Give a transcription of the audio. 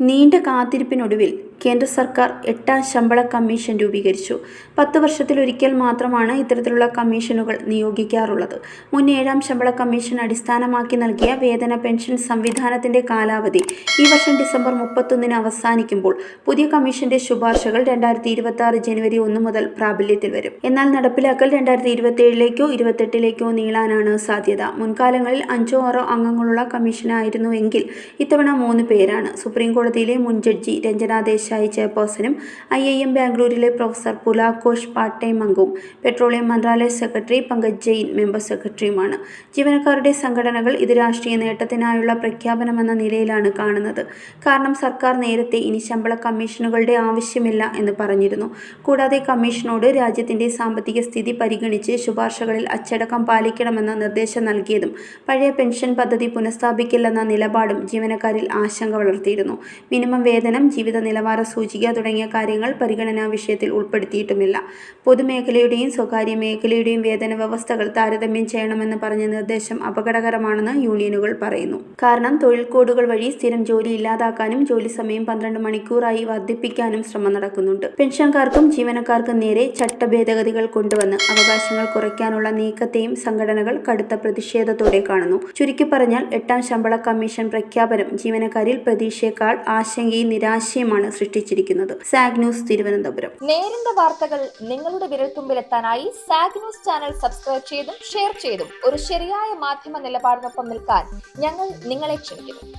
നീണ്ട കാത്തിരിപ്പിനൊടുവിൽ കേന്ദ്ര സർക്കാർ എട്ടാം ശമ്പള കമ്മീഷൻ രൂപീകരിച്ചു. പത്ത് വർഷത്തിലൊരിക്കൽ മാത്രമാണ് ഇത്തരത്തിലുള്ള കമ്മീഷനുകൾ നിയോഗിക്കാറുള്ളത്. മുൻ ഏഴാം ശമ്പള കമ്മീഷൻ അടിസ്ഥാനമാക്കി നൽകിയ വേതന പെൻഷൻ സംവിധാനത്തിന്റെ കാലാവധി ഈ വർഷം ഡിസംബർ മുപ്പത്തൊന്നിന് അവസാനിക്കുമ്പോൾ പുതിയ കമ്മീഷന്റെ ശുപാർശകൾ രണ്ടായിരത്തി ഇരുപത്തി ആറ് ജനുവരി ഒന്ന് മുതൽ പ്രാബല്യത്തിൽ വരും. എന്നാൽ നടപ്പിലാക്കൽ രണ്ടായിരത്തി ഇരുപത്തി ഏഴിലേക്കോ ഇരുപത്തെട്ടിലേക്കോ നീളാനാണ് സാധ്യത. മുൻകാലങ്ങളിൽ അഞ്ചോ ആറോ അംഗങ്ങളുള്ള കമ്മീഷനായിരുന്നുവെങ്കിൽ ഇത്തവണ മൂന്ന് പേരാണ്. സുപ്രീം കോടതിയിലെ മുൻ ജഡ്ജി രഞ്ജന ദേശായി ചെയർപേഴ്സണും ഐ ഐ എം ബാംഗ്ലൂരിലെ പ്രൊഫസർ പുലാഘോഷ് പാട്ടേം അംഗവും പെട്രോളിയം മന്ത്രാലയ സെക്രട്ടറി പങ്കജ് ജെയിൻ മെമ്പർ സെക്രട്ടറിയുമാണ്. ജീവനക്കാരുടെ സംഘടനകൾ ഇത് രാഷ്ട്രീയ നേട്ടത്തിനായുള്ള പ്രഖ്യാപനമെന്ന നിലയിലാണ് കാണുന്നത്. കാരണം സർക്കാർ നേരത്തെ ഇനി ശമ്പള കമ്മീഷനുകളുടെ ആവശ്യമില്ല എന്ന് പറഞ്ഞിരുന്നു. കൂടാതെ കമ്മീഷനോട് രാജ്യത്തിന്റെ സാമ്പത്തിക സ്ഥിതി പരിഗണിച്ച് ശുപാർശകളിൽ അച്ചടക്കം പാലിക്കണമെന്ന നിർദ്ദേശം നൽകിയതും പഴയ പെൻഷൻ പദ്ധതി പുനഃസ്ഥാപിക്കില്ലെന്ന നിലപാടും ജീവനക്കാരിൽ ആശങ്ക വളർത്തിയിരുന്നു. മിനിമം വേതനം ജീവിത നിലവാര സൂചിക തുടങ്ങിയ കാര്യങ്ങൾ പരിഗണനാ വിഷയത്തിൽ ഉൾപ്പെടുത്തിയിട്ടുമില്ല. പൊതുമേഖലയുടെയും സ്വകാര്യ മേഖലയുടെയും വേതന വ്യവസ്ഥകൾ താരതമ്യം ചെയ്യണമെന്ന് പറഞ്ഞ നിർദ്ദേശം അപകടകരമാണെന്ന് യൂണിയനുകൾ പറയുന്നു. കാരണം തൊഴിൽ കോഡുകൾ വഴി സ്ഥിരം ജോലി ഇല്ലാതാക്കാനും ജോലി സമയം പന്ത്രണ്ട് മണിക്കൂറായി വർദ്ധിപ്പിക്കാനും ശ്രമം നടക്കുന്നുണ്ട്. പെൻഷൻകാർക്കും ജീവനക്കാർക്കും നേരെ ചട്ടഭേദഗതികൾ കൊണ്ടുവന്ന് അവകാശങ്ങൾ കുറയ്ക്കാനുള്ള നീക്കത്തെയും സംഘടനകൾ കടുത്ത പ്രതിഷേധത്തോടെ കാണുന്നു. ചുരുക്കി പറഞ്ഞാൽ എട്ടാം ശമ്പള കമ്മീഷൻ പ്രഖ്യാപനം ജീവനക്കാരിൽ പ്രതീക്ഷയേക്കാൾ ആശങ്കയും നിരാശയുമാണ് സൃഷ്ടിച്ചിരിക്കുന്നത് സാഗ് ന്യൂസ് തിരുവനന്തപുരം. നേരിന്റെ വാർത്തകൾ നിങ്ങളുടെ വിരൽത്തുമ്പിലെത്താനായി സാഗ് ന്യൂസ് ചാനൽ സബ്സ്ക്രൈബ് ചെയ്തും ഷെയർ ചെയ്തും ഒരു ശരിയായ മാധ്യമ നിലപാടിനൊപ്പം നിൽക്കാൻ ഞങ്ങൾ നിങ്ങളെ ക്ഷണിക്കുന്നു.